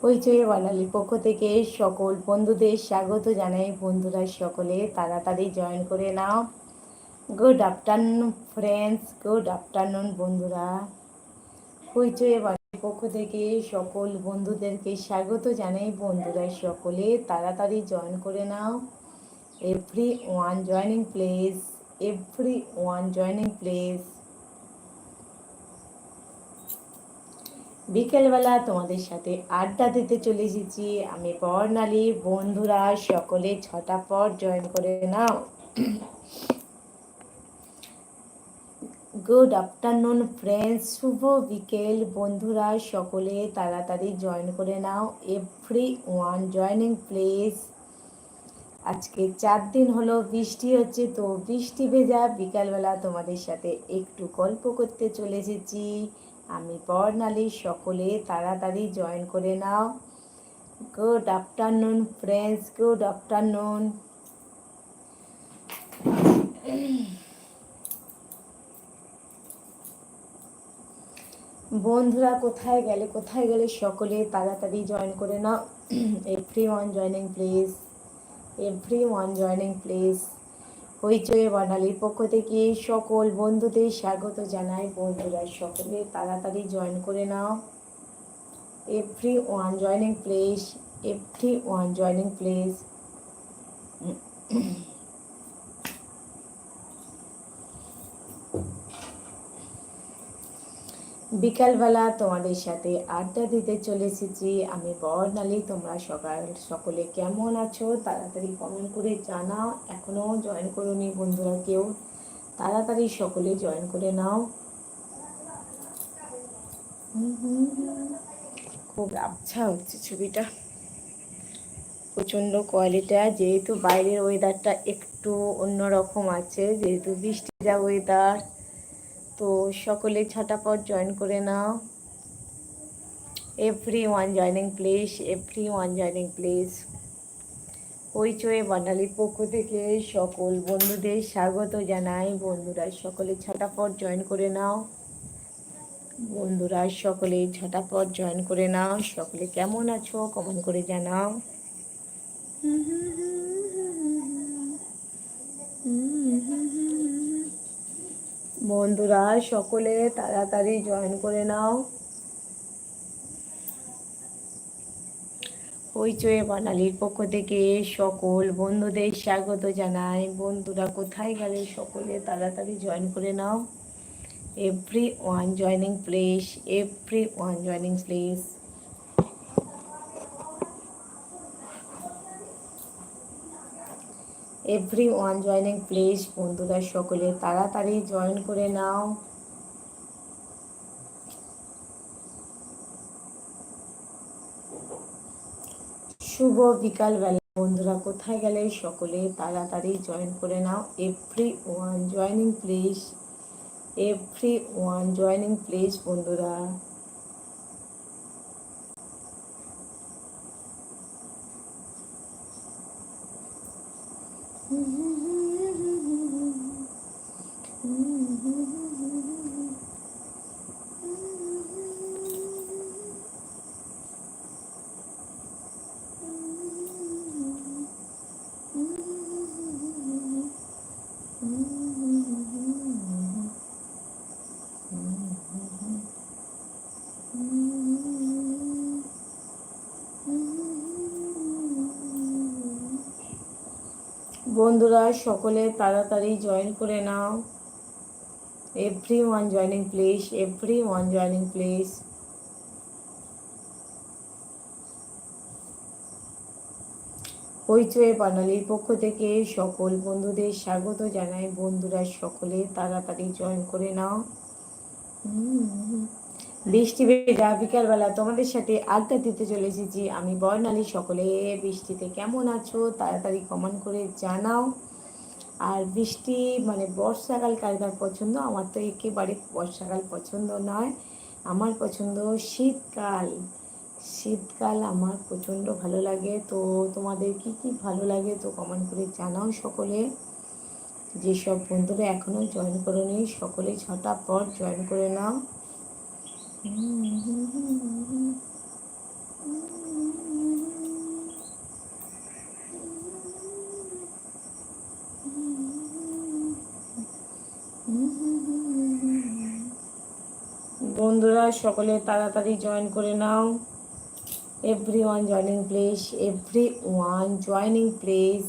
হইচই বানালি পক্ষ থেকে সকল বন্ধুদের স্বাগত জানাই। বন্ধুরা সকলে, তাড়াতাড়ি জয়েন করে নাও। Good afternoon friends good afternoon বন্ধুরা। হইচই বানালি পক্ষ থেকে সকল বন্ধুদেরকে স্বাগত জানাই। বন্ধুরা সকলে, তাড়াতাড়ি জয়েন করে নাও। Every one joining please every one joining please বিকেলবেলা তোমাদের সাথে আড্ডা দিতে চলে এসেছি। আমি বর্ণালী, বন্ধুরা, সকলে ছটা পর জয়েন করে নাও। গুড আফটারনুন ফ্রেন্ডস শুভ বিকেল, বন্ধুরা, সকলে তাড়াতাড়ি জয়েন করে নাও। এভরি ওয়ান জয়নিং প্লেস আজকে চার দিন হলো, বৃষ্টি হচ্ছে, তো বৃষ্টি ভেজা বিকালবেলা তোমাদের সাথে একটু গল্প করতে চলে এসেছি। আমি বর্ণালী, সকলে তাড়াতাড়ি জয়েন করে নাও। Good afternoon friends good afternoon বন্ধুরা, কোথায় গেলে কোথায় গেলে সকলে তাড়াতাড়ি জয়েন করে নাও? Every one joining please every one joining please হইচয়ে বাঙালির পক্ষ থেকে সকল বন্ধুদের স্বাগত জানাই। বন্ধুরা, সকলে তাড়াতাড়ি জয়েন করে নাও। Every one joining please every one joining please বিকালবেলা তোমাদের সাথে আড্ডা দিতে চলে এসেছি। আমি বর্ণালী তোমরা সকাল, সকলে কেমন আছো? তাড়াতাড়ি কমেন্ট করে জানাও। এখনও জয়েন করোনি বন্ধুরা কেউ? তাড়াতাড়ি সকলে জয়েন করে নাও। খুব আচ্ছা হচ্ছে ছবিটা। প্রচণ্ড কোয়ালিটা যেহেতু বাইরের ওয়েদারটা একটু অন্যরকম আছে, যেহেতু বৃষ্টি যা ওয়েদার তো সকলে ছটাপট জয়েন করে নাও। Every one joining please every one joining please হইচয়ে বাঙালির পক্ষ থেকে সকল বন্ধুদের স্বাগত জানাই। বন্ধুরা সকলে ছটাপট জয়েন করে নাও। বন্ধুরা সকলে ছটাপট জয়েন করে নাও। সকলে কেমন আছো? কমেন্ট করে জানাও। হুম হুম হুম বন্ধুরা, সকলে তাড়াতাড়ি জয়েন করে নাও। হইচয়ে বানালির পক্ষ থেকে সকল বন্ধুদের স্বাগত জানাই। বন্ধুরা, কোথায় গেলে সকলে তাড়াতাড়ি জয়েন করে নাও? Every one joining please every one joining please every one joining please বন্ধুরা সকলে তাড়াতাড়ি জয়েন করে নাও। শুভ বিকালবেলা বন্ধুরা, কোথায় গেলে সকলে তাড়াতাড়ি জয়েন করে নাও? Every one joining please every one joining please বন্ধুরা। বন্ধুরা, সকলে তাড়াতাড়ি জয়েন করে নাও। Every one joining please every one joining please হইচয়ে বাঙালির পক্ষ থেকে সকল বন্ধুদের স্বাগত জানাই। বন্ধুরা, সকলে তাড়াতাড়ি জয়েন করে নাও। বৃষ্টি ভেজা বিকালবেলা তোমাদের সাথে আড্ডা দিতে চলে এসেছি। আমি বর্ণালী, সকলে বৃষ্টিতে কেমন আছো তাড়াতাড়ি কমেন্ট করে জানাও। আর বৃষ্টি মানে বর্ষাকাল কার পছন্দ? আমার তো একেবারে বর্ষাকাল পছন্দ নয়, আমার পছন্দ শীতকাল। শীতকাল আমার প্রচণ্ড ভালো লাগে, তো তোমাদের কি কি ভালো লাগে তো কমেন্ট করে জানাও সকলে। যেসব বন্ধুরা এখনও জয়েন করো সকলে ছটা পর জয়েন করে নাও. বন্ধুরা সকলে তাড়াতাড়ি জয়েন করে নাও। Every one joining please every one joining please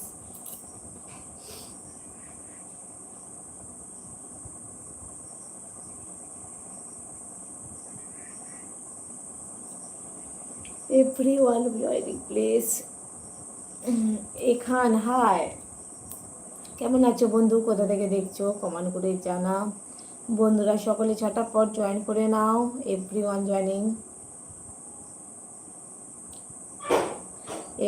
one joining please এখান হায় কেমন আছো বন্ধু? কোথা থেকে দেখছ? কমান করে জানা বন্ধুরা, সকলে পর জয়েন করে নাও। Every one joining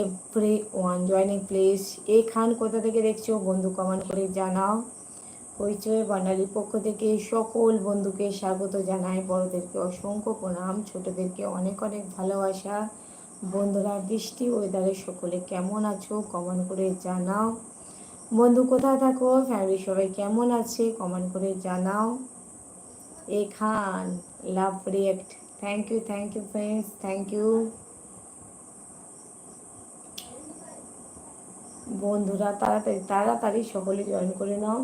every one joining please এখান কোথা থেকে দেখছ? বন্ধু, কমেন্ট করে জানাও। হইচই বাঙালির পক্ষ থেকে সকল বন্ধুকে স্বাগত জানাই। বড়দেরকে অসংখ্য প্রণাম, ছোটদেরকে অনেক অনেক ভালোবাসা। বন্ধুরা, বৃষ্টি ওয়েদারে সকলে কেমন আছো? কমেন্ট করে জানাও। বন্ধু, কোথায় থাকো? ফ্যামিলি সবাই কেমন আছে? কমেন্ট করে জানাও। এখান love react thank you thank you friends thank you বন্ধুরা, তাড়াতাড়ি তাড়াতাড়ি সকলে জয়েন করে নাও।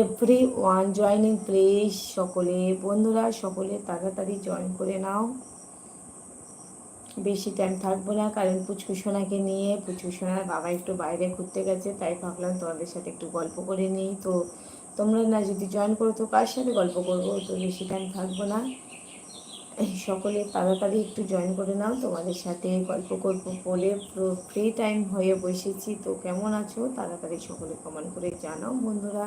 এভরি ওয়ান জয়নিং প্লিজ সকলে, বন্ধুরা, সকলে তাড়াতাড়ি জয়েন করে নাও। বেশি টাইম থাকব না, কারণ পুচকুসোনাকে নিয়ে পুচকুসোনার বাবা একটু বাইরে ঘুরতে গেছে, তাই ভাবলাম তোমাদের সাথে একটু গল্প করে নিই। তো তোমরা না যদি জয়েন করো, তো কার সাথে গল্প করব? তো বেশি টাইম থাকব না। সকলে তাড়াতাড়ি একটু জয়েন করে নাও, তোমাদের সাথে গল্প করব বলে ফ্রি টাইম হয়ে বসেছি। তো কেমন আছো? তাড়াতাড়ি সকলে কমেন্ট করে জানাও, বন্ধুরা।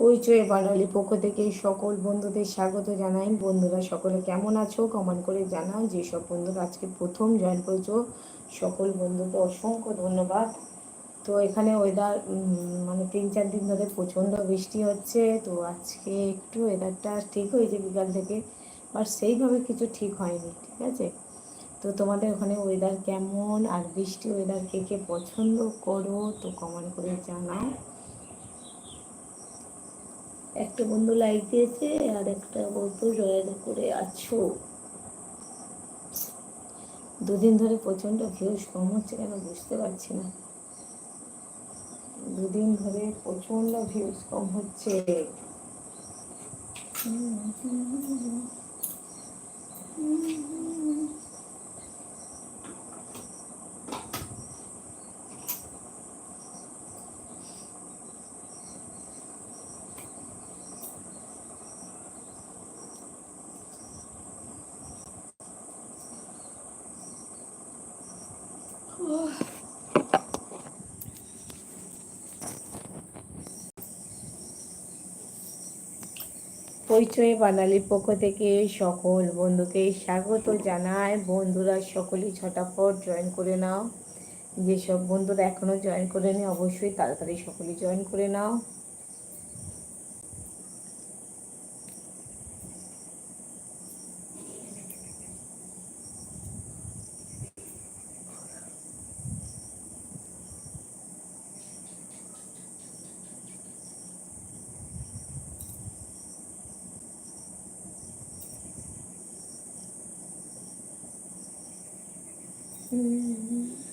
হইচই বাঙালি পক্ষ থেকে সকল বন্ধুদের স্বাগত জানাই। বন্ধুরা, সকলে কেমন আছো? কমেন্ট করে জানাও যেসব বন্ধুরা আজকে প্রথম জয়েন করেছ। সকল বন্ধুকে অসংখ্য ধন্যবাদ। তো এখানে ওয়েদার মানে তিন চার দিন ধরে প্রচণ্ড বৃষ্টি হচ্ছে। তো আজকে একটু ওয়েদারটা ঠিক হয়েছে বিকাল থেকে বাট সেইভাবে কিছু ঠিক হয়নি, ঠিক আছে? তো তোমাদের ওখানে ওয়েদার কেমন? আর বৃষ্টি ওয়েদার কে কে পছন্দ করো? তো কমেন্ট করে জানাও। একটা বন্ধু লাইক দিয়েছে আর একটা বন্ধু জয়েন করে আছো। দুদিন ধরে প্রচণ্ড ভিউজ কম হচ্ছে কেন বুঝতে পারছি না। দুদিন ধরে প্রচণ্ড ভিউজ কম হচ্ছে। পরিচয় বাঙালির পক্ষ থেকে সকল বন্ধুকে স্বাগত জানায় বন্ধুরা, সকলেই ছটাফট জয়েন করে নাও। যেসব বন্ধুরা এখনও জয়েন করে নি অবশ্যই তাড়াতাড়ি সকলেই জয়েন করে নাও। Mm-hmm.